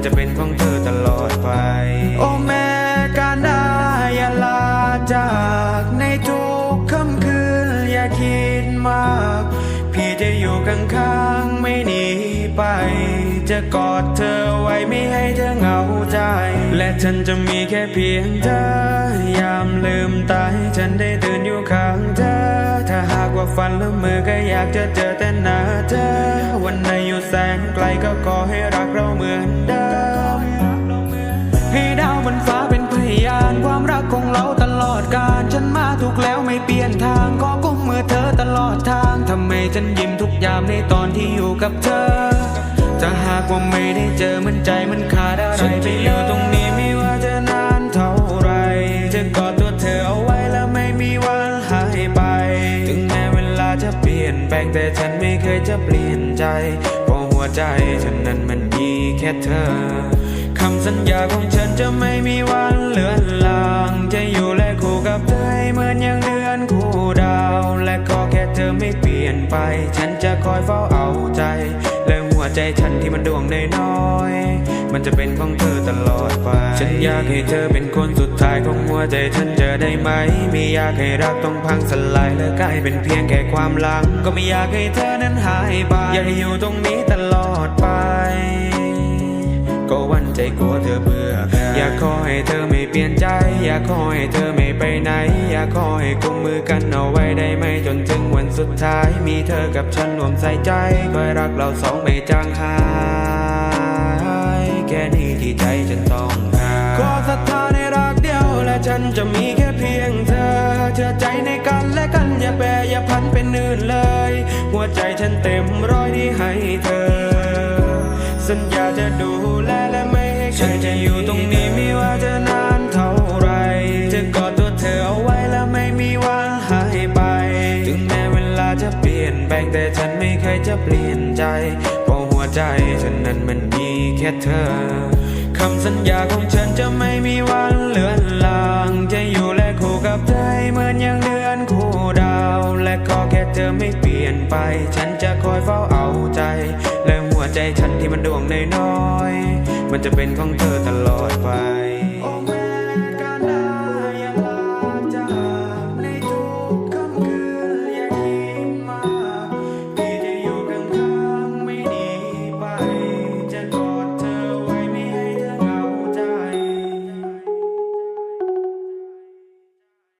มันจะเป็นของเธอตลอดไป โอ้แม่การได้อย่าลาจากในทุกค่ำคืนอย่าคิดมาก พี่จะอยู่ข้างๆไม่หนีไป จะกอดเธอไว้ไม่ให้เธอเหงาใจ และฉันจะมีแค่เพียงเธอ ยามลืมตาให้ฉันได้ตื่นอยู่ข้างเธอ ถ้าหากว่าฝันละมือก็อยากจะเจอแต่หน้าเธอ วันไหนอยู่แสนไกลก็ขอให้รัก ของเราตลอดกาลฉันมาถูกแล้วไม่เปลี่ยนทางขอกุมมือเธอตลอดทางทำไมฉันยิ้มทุกยามในตอนที่อยู่กับเธอ จะหากว่าไม่ได้เจอมันใจมันขาดอะไรฉันจะอยู่ตรงนี้ไม่ว่าจะนานเท่าไรจะกอดตัวเธอเอาไว้แล้วไม่มีวันหายไป ถึงแม้เวลาจะเปลี่ยนแปลงแต่ฉันไม่เคยจะเปลี่ยนใจเพราะหัวใจฉันนั้นมันมีแค่เธอคำสัญญาของฉันจะไม่มีวัน เธอไม่เปลี่ยนไป ฉันจะคอยเฝ้าเอาใจ และหัวใจฉันที่มันดวงน้อย มันจะเป็นของเธอตลอดไป ฉันอยากให้เธอเป็นคนสุดท้ายของหัวใจฉันจะได้ไหม ไม่อยากให้รักต้องพังสลายและกลายเป็นเพียงแค่ความหลัง ก็ไม่อยากให้เธอนั้นหายไป อยากให้อยู่ตรงนี้ตลอดไป ก็วันใจกลัวเธอเบื่อากขอให้เธอไม่เปลี่ยนใจ อยากขอให้เธอไม่ไปไหน อยากขอให้กุมมือกันเอาไว้ได้ไหมจนถึงวันสุดท้าย มีเธอกับฉันรวมใส่ใจคอยรักเราสองไม่จางหาย แค่นี้ที่ใจฉันต้องการขอศรัทธาในรักเดียว และฉันจะมีแค่เพียงเธอ เชื่อใจในกันและกันอย่าแปรอย่าพันเป็นอื่นเลย หัวใจฉันเต็มร้อยที่ให้เธอ สัญญาจะดู ฉันจะอยู่ตรงนี้ไม่ว่าจะนานเท่าไร จะกอดตัวเธอเอาไว้แล้วไม่มีวันหายไป ถึงแม้เวลาจะเปลี่ยนแปลงแต่ฉันไม่เคยจะเปลี่ยนใจ เพราะหัวใจฉันนั้นมันมีแค่เธอ คำสัญญาของฉันจะไม่มีวันเลือนลาง จะอยู่และคู่กับเธอเหมือนอย่างเดือนคู่ดาว และก็แค่เธอไม่เปลี่ยนไป ฉันจะคอยเฝ้าเอาใจ และหัวใจฉันที่มันดวงใน้อย มันจะเป็นของเธอตลอดไป